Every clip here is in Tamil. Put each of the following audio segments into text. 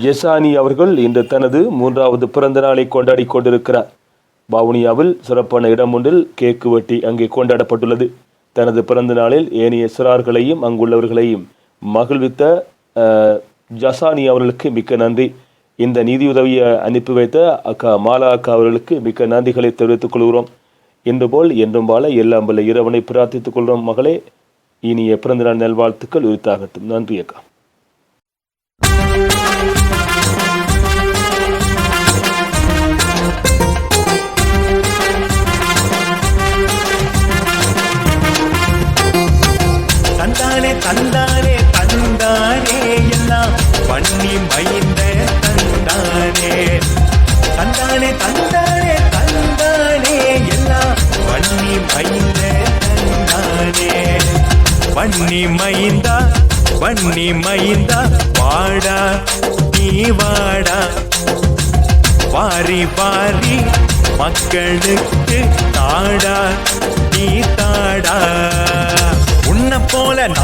யசானி அவர்கள் இன்று தனது மூன்றாவது பிறந்த நாளை கொண்டாடி கொண்டிருக்கிறார். வவுனியாவில் சிறப்பான இடம் ஒன்றில் கேக்கு வெட்டி அங்கே கொண்டாடப்பட்டுள்ளது. தனது பிறந்த நாளில் ஏனைய சிறார்களையும் அங்குள்ளவர்களையும் மகிழ்வித்த ஜசானி அவர்களுக்கு மிக்க நன்றி. இந்த நிதியுதவியை அனுப்பி வைத்த அக்கா மாலா அக்கா அவர்களுக்கு மிக்க நன்றிகளை தெரிவித்துக் கொள்கிறோம். இன்று போல் என்றும் வாழ எல்லாம் வல்ல இறைவனை பிரார்த்தித்துக் கொள்கிறோம் மகளே. இனிய பிறந்தநாள் நல்வாழ்த்துக்கள். உரித்தாகட்டும். நன்றி அக்கா. தந்தானே தந்தானே தந்தானே எல்லாம் பண்ணி மைந்த தந்தானே பண்ணி மைந்தா பண்ணி மைந்தா வாடா நீ வாடா. வாரி வாரி மக்களுக்கு தாடா நீ தாடா.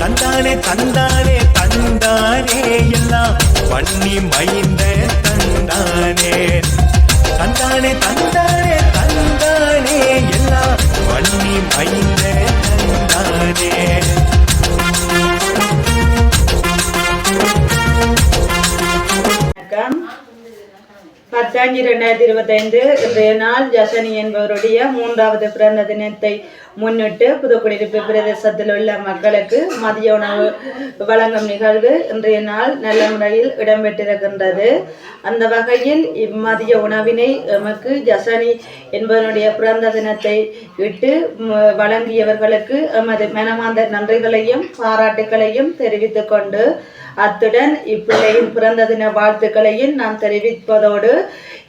தந்தானே தந்தானே தந்தானே எல்லாம் பண்ணி மைந்த தந்தானே. தந்தானே தந்தானே தந்தானே எல்லாம் பண்ணி மைந்த தந்தானே. வணக்கம். பத்தஞ்சு ரெண்டாயிரத்தி இருபத்தைந்து இன்றைய நாள் ஜசனி என்பவருடைய மூன்றாவது பிறந்த தினத்தை முன்னிட்டு புதுக்குடியிருப்பு பிரதேசத்தில் உள்ள மக்களுக்கு மதிய உணவு வழங்கும் நிகழ்வு இன்றைய நாள் நல்ல முறையில் இடம்பெற்றிருக்கின்றது. அந்த வகையில் இம்மதிய உணவினை எமக்கு ஜசனி என்பதனுடைய பிறந்த தினத்தை இட்டு வழங்கியவர்களுக்கு எமது மனமார்ந்த நன்றிகளையும் பாராட்டுகளையும் தெரிவித்துக் கொண்டு அத்துடன் இப்பிள்ளையின் பிறந்த தின வாழ்த்துக்களையும் நாம் தெரிவிப்பதோடு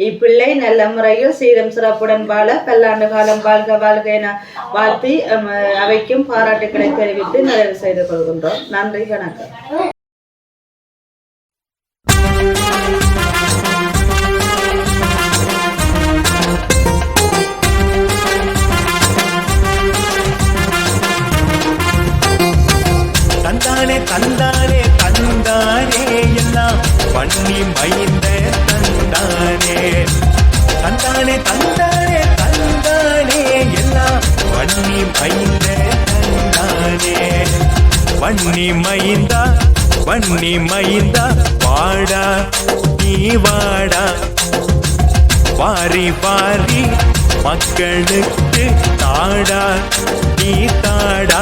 இப்பிள்ளை நல்ல முறையில் சீரும் சிறப்புடன் வாழ பல்லாண்டு காலம் வாழ்க வாழ்க என வாழ் நடத்தி அவைக்கும் பாராட்டுக்களை தெரிவித்து நிறைவு செய்து கொள்கின்றோம். நன்றி வணக்கம். தந்தானே தந்தானே தந்தானே எல்லாம் பண்ணி மைந்த தந்தானே தந்தானே வன்னி மைந்த தந்தானே வன்னி மைந்தா வன்னி மைந்தா வாடா நீ வாடா. வாரி வாரி மக்களுக்கு தாடா நீ தாடா.